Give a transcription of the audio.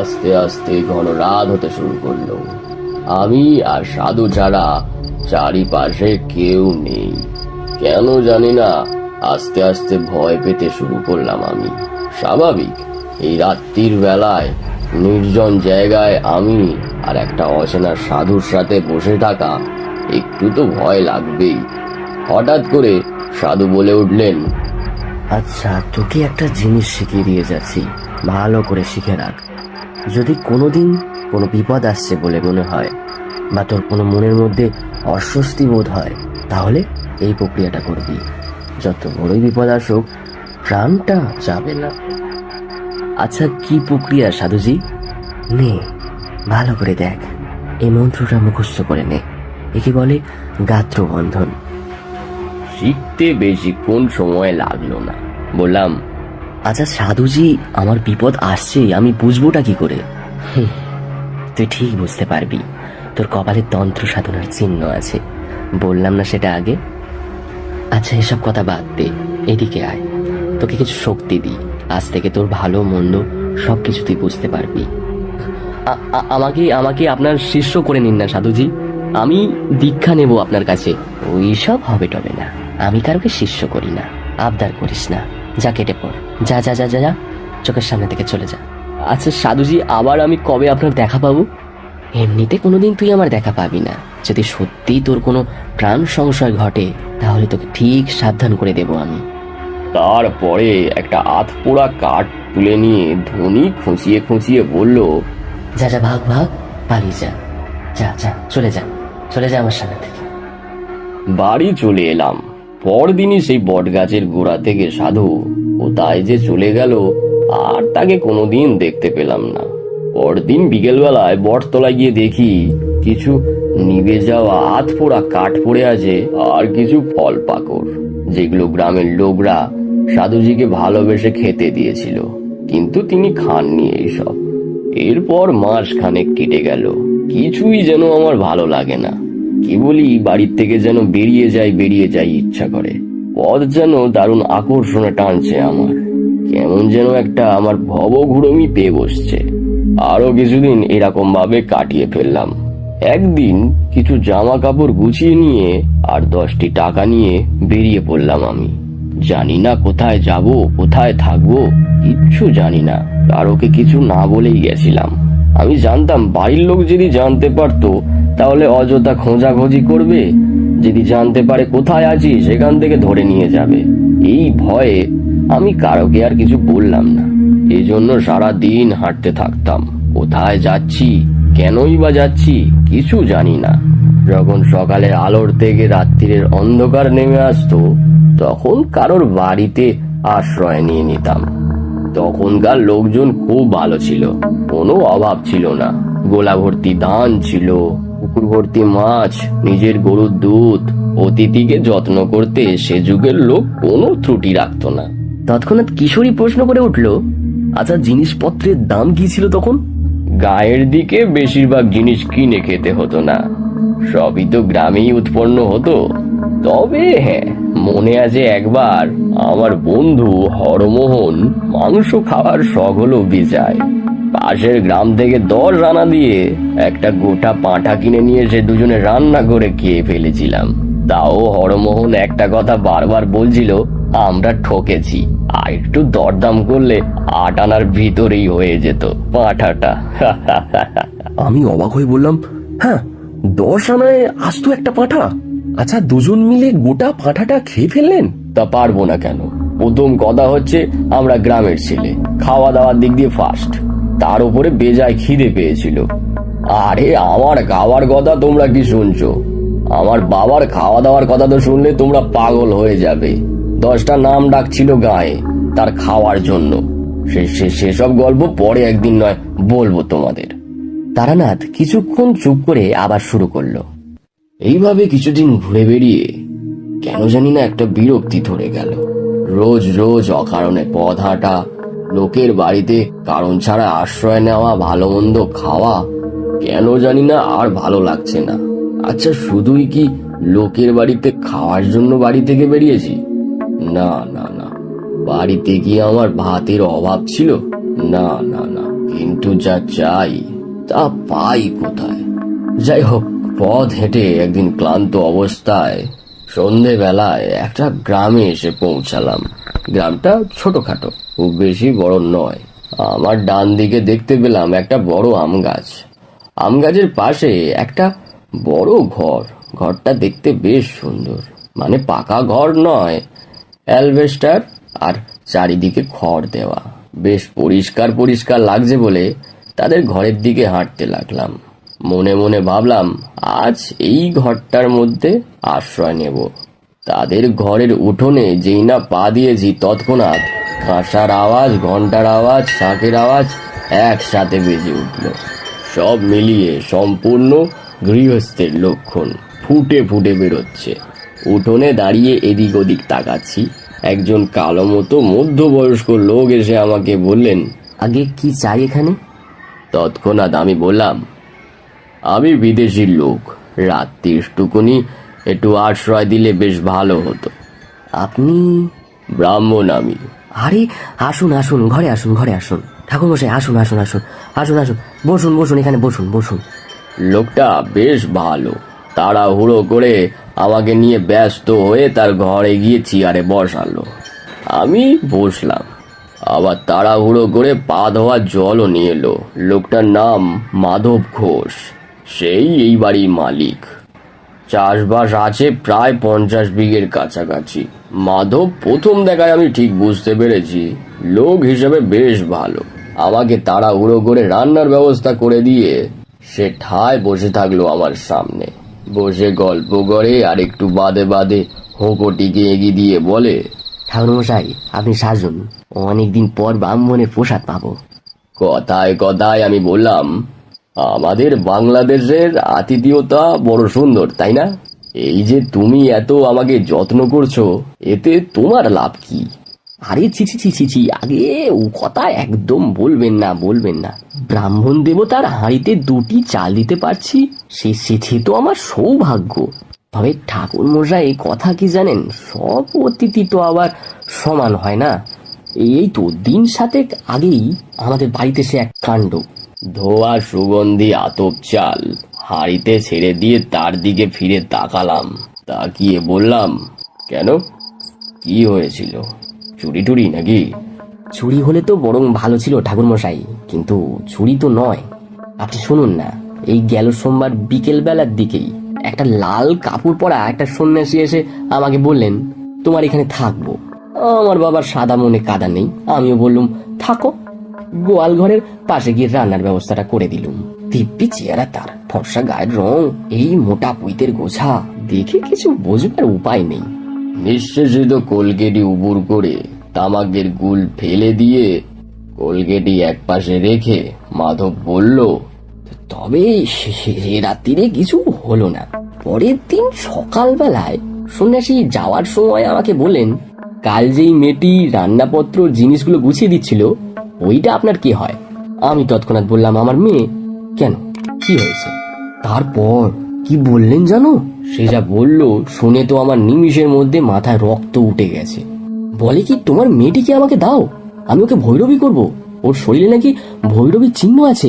আস্তে আস্তে ঘন রাত হতে শুরু করল। আমি আর সাধু ছাড়া চারিপাশে কেউ নেই। কেন জানি না, আস্তে আস্তে ভয় পেতে শুরু করলাম আমি। স্বাভাবিক, এই রাত্রির বেলায় নির্জন জায়গায় আমি আর একটা অচেনা সাধুর সাথে বসে থাকা একটু তো ভয় লাগবেই। হঠাৎ করে সাধু বলে উঠলেন আচ্ছা তোকে একটা জিনিস শিখিয়ে দিয়ে যাচ্ছি। ভালো করে শিখে রাখ। যদি কোনোদিন কোনো বিপদ আসছে বলে মনে হয় বা তোর কোনো মনের মধ্যে অস্বস্তি বোধ হয়, তাহলে এই প্রক্রিয়াটা করবি। যত বড়ই বিপদ আসুক, প্রাণটা যাবে না। আচ্ছা কি প্রক্রিয়া সাধুজি? নে, ভালো করে দেখ। এই মন্ত্রটা মুখস্থ করে নে। একে বলে গাত্রবন্ধন। শিখতে বেশিক্ষণ সময় লাগল না। বললাম আচ্ছা সাধুজি, আমার বিপদ আসছে, আমি বুঝবোটা কি করে? তুই ঠিক বুঝতে পারবি। তোর কপালে তন্ত্র সাধনার চিহ্ন আছে। বললাম না সেটা আগে? আচ্ছা এসব কথা বাদ দে। এদিকে আয়। তোকে কিছু শক্তি দিই। আজ থেকে তোর ভালো, মন্দ সব কিছু তুই বুঝতে পারবি। আমাকে আমাকে আপনার শিষ্য করে নিন না, সাধুজি। আমি দীক্ষা নেব আপনার কাছে। ওই সব হবে টবে না। আমি কারোকে শিষ্য করি না। আবদার করিস না। যা কেটে পড়। যা যা যা যা যা। চোখের সামনে থেকে চলে যা। আচ্ছা সাধুজি আবার আমি কবে আপনার দেখা পাবো? এমনিতে কোনোদিন তুই আমার দেখা পাবি না। যদি সত্যি তোর কোনো প্রাণ সংশয় ঘটে তাহলে তোকে ঠিক সাবধান করে দেব আমি। তারপরে একটা আধপোড়া কাঠ তুলে নিয়ে ধনী খুঁচিয়ে খুঁচিয়ে বলল যা যা ভাগ ভাগ পালিয়ে যা। যা যা চলে যা। চলে যা আমার সামনে থেকে। বাড়ি চলে এলাম। পরদিনই সেই বটগাছের গোড়া থেকে সাধু কোথায় যে চলে গেল আর তাকে কোনোদিন দেখতে পেলাম না। পরদিন বিকেলবেলায় বটতলায় গিয়ে দেখি কিছু নিভে যাওয়া হাত পোড়া কাঠ পড়ে আছে আর কিছু ফল পাকড়, যেগুলো গ্রামের লোকরা সাধুজিকে ভালোবেসে খেতে দিয়েছিল, কিন্তু তিনি খাননি এইসব। এরপর মাস খানেক কেটে গেল, কিছুই যেন আমার ভালো লাগে না। কি বলি বাড়ির থেকে যেন বেরিয়ে যাই বেরিয়ে যাই ইচ্ছা করে। পথ যেন দারুণ আকর্ষণে টানছে আমার। কেমন যেন একটা আমার ভবঘুরমি পেয়ে বসছে। আরও কিছুদিন এরকম ভাবে কাটিয়ে ফেললাম। একদিন কিছু জামা কাপড় গুছিয়ে নিয়ে আর দশটি টাকা নিয়ে বেরিয়ে পড়লাম আমি। জানি না কোথায় যাব, কোথায় থাকব, কিচ্ছু জানি না। কারোকে কিছু না বলেই গেছিলাম। আমি জানতাম বাড়ির লোক যদি জানতে পারতো, তাহলে অযথা খোঁজাখোঁজি করবে যদি জানতে পারে কোথায় আছি সেখান থেকে ধরে নিয়ে যাবে। এই ভয়ে আমি কারোকে আর কিছু বললাম না। এই জন্য সারা দিন হাঁটতে থাকতাম। কোথায় যাচ্ছি, কেনই বা যাচ্ছি, কিছু জানি না। যখন সকালের আলোর থেকে রাত্রির অন্ধকার নেমে আসতো, তখন কারোর বাড়িতে আশ্রয় নিয়ে নিতাম। তখনকার লোকজন খুব ভালো ছিল। কোনো অভাব ছিল না। গোলা ভর্তি ধান ছিল। পুকুর ভর্তি মাছ নিজের গরুর দুধ অতিথিকে যত্ন করতে সে যুগের লোক কোনো ত্রুটি রাখতো না। তৎক্ষণাৎ কিশোরী প্রশ্ন করে উঠল আচ্ছা জিনিসপত্রের দাম কি ছিল তখন? গায়ের দিকে বেশিরভাগ জিনিস কিনে খেতে হতো না। সবই তো গ্রামেই উৎপন্ন হতো। তবে হ্যাঁ মনে আছে একবার আমার বন্ধু হরমোহন মাংস খাওয়ার শখ হলো বেজায়। পাশের গ্রাম থেকে দশ আনা দিয়ে একটা গোটা পাঁঠা কিনে নিয়ে এসে দুজনে রান্না করে খেয়ে ফেলেছিলাম। তাও হরমোহন একটা কথা বারবার বলছিল, আমরা ঠকেছি। আর একটু দরদাম করলে আট আনার ভিতরেই হয়ে যেত পাঁঠাটা। আমি অবাক হয়ে বললাম হ্যাঁ দশ আনায় আসতো একটা পাঁঠা? আচ্ছা দুজন মিলে গোটা পাঁঠাটা খেয়ে ফেললেন? তা পারব না কেন? প্রথম কথা হচ্ছে, আমরা গ্রামের ছেলে। খাওয়া দাওয়ার দিক দিয়ে ফার্স্ট তার উপরে বেজায় খিদে পেয়েছিল। আরে, আমার খাওয়ার কথা তোমরা কি শুনছো? আমার বাবার খাওয়া দাওয়ার কথা তো শুনলে তোমরা পাগল হয়ে যাবে। দশটা নাম ডাকছিল গায়ে তার খাওয়ার জন্য। সেসব গল্প পরে একদিন নয়, বলব তোমাদের। তারানাথ কিছুক্ষণ চুপ করে আবার শুরু করল। এইভাবে কিছুদিন ঘুরে বেরিয়ে কেন জানি না একটা বিরক্তি ধরে গেল। রোজ রোজ অকারণে পথ হাঁটা লোকের বাড়িতে কারণ ছাড়া আশ্রয় নেওয়া, ভালো মন্দ খাওয়া, কেন জানি না আর ভালো লাগছে না। আচ্ছা শুধুই কি লোকের বাড়িতে খাওয়ার জন্য বাড়ি থেকে বেরিয়েছি? না না না। বাড়িতে কি আমার ভাতের অভাব ছিল? না না না। কিন্তু যা চাই, তা পাই কোথায়? যাই হোক, পথ হেঁটে একদিন ক্লান্ত অবস্থায় সন্ধেবেলায় একটা গ্রামে এসে পৌঁছালাম। গ্রামটা ছোটখাটো, খুব বেশি বড় নয়। আমার ডান দিকে দেখতে পেলাম একটা বড় আম গাছ। আম গাছের পাশে একটা বড় ঘর। ঘরটা দেখতে বেশ সুন্দর। মানে পাকা ঘর নয়, অ্যালভেস্টার আর চারিদিকে খড় দেওয়া। বেশ পরিষ্কার পরিষ্কার লাগছে বলে তাদের ঘরের দিকে হাঁটতে লাগলাম। মনে মনে ভাবলাম, আজ এই ঘরটার মধ্যে আশ্রয় নেব। তাদের ঘরের উঠোনে যেই না পা দিয়েছি তৎক্ষণাৎ কাঁসার আওয়াজ ঘণ্টার আওয়াজ শাঁখের আওয়াজ একসাথে বেজে উঠল। সব মিলিয়ে সম্পূর্ণ গৃহস্থের লক্ষণ ফুটে ফুটে বেরোচ্ছে। উঠোনে দাঁড়িয়ে এদিক ওদিক তাকাচ্ছি। একজন কালো মতো মধ্যবয়স্ক লোক এসে আমাকে বললেন আগে কি চাই এখানে? তৎক্ষণাৎ আমি বললাম আমি বিদেশি লোক। রাত্রিটুকুনি একটু আশ্রয় দিলে বেশ ভালো হতো। আপনি ব্রাহ্মণ আমি। আরে আসুন আসুন ঘরে আসুন ঘরে আসুন। ঠাকুরমশাই আসুন আসুন আসুন আসুন আসুন। বসুন বসুন এখানে বসুন বসুন। লোকটা বেশ ভালো। তাড়াহুড়ো করে আমাকে নিয়ে ব্যস্ত হয়ে তার ঘরে গিয়ে চেয়ারে বসালো। আমি বসলাম। আবার তাড়াহুড়ো করে পা ধোয়ার জলও নিয়ে এলো। লোকটার নাম মাধব ঘোষ। সেই এই বাড়ির মালিক। চাষবাস আছে প্রায় পঞ্চাশ বিঘের কাছাকাছি। মাধব প্রথম দেখায় আমি ঠিক বুঝতে পেরেছি লোক হিসেবে বেশ ভালো। আমাকে তাড়াহুড়ো করে রান্নার ব্যবস্থা করে দিয়ে সে ঠায় বসে থাকল আমার সামনে। বসে গল্প করে আর একটু বাদে বাদে হোঁকোটিকে এগিয়ে দিয়ে বলে ঠাকুরমশাই আপনি সাজুন অনেকদিন পর ব্রাহ্মণের প্রসাদ পাবো। কথায় কথায় আমি বললাম আমাদের বাংলাদেশের আতিথেয়তা বড় সুন্দর, তাই না? এই যে তুমি এত আমাকে যত্ন করছ, এতে তোমার লাভ কি? আরে, ছি ছি ছি আগে ও কথা একদম বলবেন না বলবেন না। ব্রাহ্মণ দেবতার হাঁড়িতে দুটি চাল দিতে পারছি, সে সে তো আমার সৌভাগ্য। তবে ঠাকুর মশাই কথা কি জানেন? সব অতিথি তো আবার সমান হয় না। এই তো দিন সাতেক আগেই আমাদের বাড়িতে সে এক কাণ্ড। ধোয়া সুগন্ধি আতপ চাল হাড়িতে ছেড়ে দিয়ে তার দিকে ফিরে তাকালাম। তাকিয়ে বললাম, কেন? কি হয়েছিল? চুরি টুরি নাকি? চুরি হলে তো বরং ভালো ছিল ঠাকুরমশাই, কিন্তু চুরি তো নয়। আপনি শুনুন না, এই গেল সোমবার বিকেল বেলার দিকেই একটা লাল কাপড় পরা একটা সন্ন্যাসী এসে আমাকে বললেন, তোমার এখানে থাকব। আমার বাবার সাদা মনে কাদা নেই, আমিও বললুম, থাকো। গোয়াল ঘরের পাশে গিয়ে রান্নার ব্যবস্থাটা করে দিলুম। দিব্যি চেহারা তার ফর্সা গায়ের রং এই মোটা পুইতের গোছা দেখে কিছু বোঝবার উপায় নেই। নিঃশেষিত কোলগেটি উবুর করে তামাকের গুল ফেলে দিয়ে কোলগেটি একপাশে রেখে মাধব বলল তবে সে সে রাত্রিরে কিছু হলো না। পরের দিন সকালবেলায় সন্ন্যাসী যাওয়ার সময় আমাকে বললেন কাল যেই মেয়েটি রান্নাপত্র জিনিসগুলো গুছিয়ে দিচ্ছিল ওইটা আপনার কি হয়? আমি তৎক্ষণাৎ বললাম, আমার মেয়ে। কেন? কি হয়েছে? তারপর, কি বললেন জানো? সে যা বলল, শুনে তো আমার নিমিষের মধ্যে মাথায় রক্ত উঠে গেছে। বলে কি তোমার মেয়েটিকে আমাকে দাও? আমি ওকে ভৈরবী করব? ওর শরীরে নাকি ভৈরবীর চিহ্ন আছে?